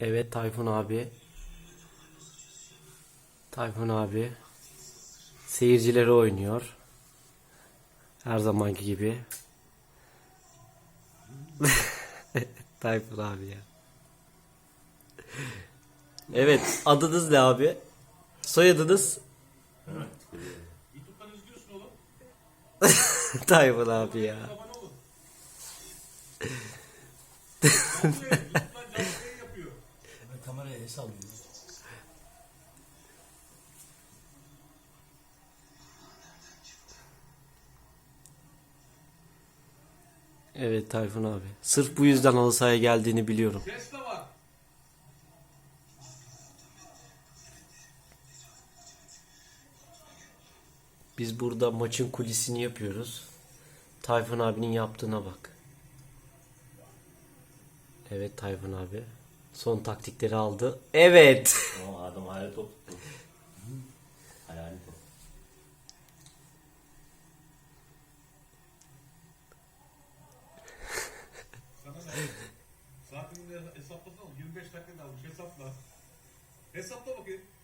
Evet Tayfun abi. Tayfun abi. Seyircileri oynuyor. Her zamanki gibi. Tayfun abi ya. Evet adınız ne abi? Soyadınız? Tayfun abi ya. kameraya el sallıyorum. Evet Tayfun abi. Sırf bu yüzden halı sahaya geldiğini biliyorum. Biz burada maçın kulisini yapıyoruz. Tayfun abinin yaptığına bak. Evet Tayfun abi. Son taktikleri aldı. Evet. Ama adam hayal top. Hayali top. Sana ne? Saatini de hesaplasana. 25 dakika kalmış. Hesapla. Hesapla bakayım. Sen